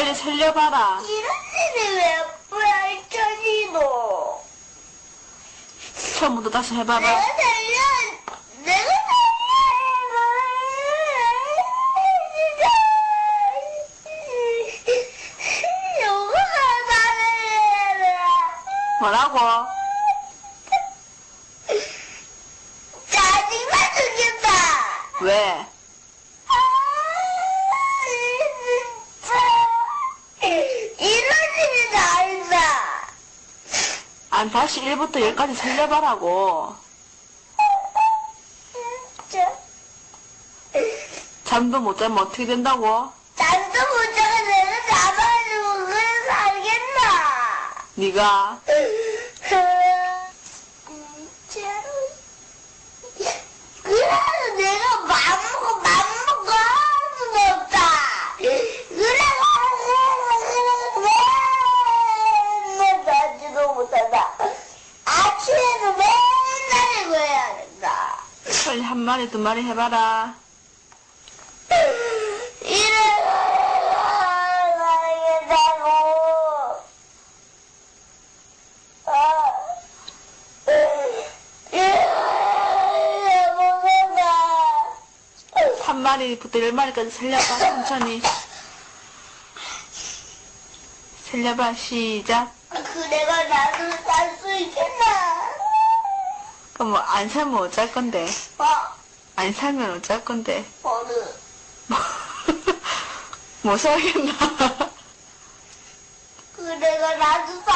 빨리 살려봐라. 이런지는 왜 뭐야 천이도 처음부터 다시 내가 해봐봐. 살려 내가 살려 요거 하나를 뭐라고? 짜증나 죽겠다 왜? 이러지는 않다. 안 다시 1부터 10까지 살려봐라고. 잠도 못 자면 어떻게 된다고? 잠도 못 자고 내가 잡아주고 그래 살겠나. 네가 진짜로. 그래서 내가 맘먹고 맘먹고 할 수는 없다. 그래가지고 맨날 자지도 못한다. 아침에도 맨날 이거 해야 된다. 빨리 한 마리 두 마리 해봐라. 한 마리부터 열 마리까지 살려봐. 천천히. 살려봐. 시작. 그래가 나도 살 수 있겠나? 그럼 뭐 안 살면 어쩔 건데? 어, 안 살면 어쩔 건데? 어느? 못 살겠나? 그래가 나도?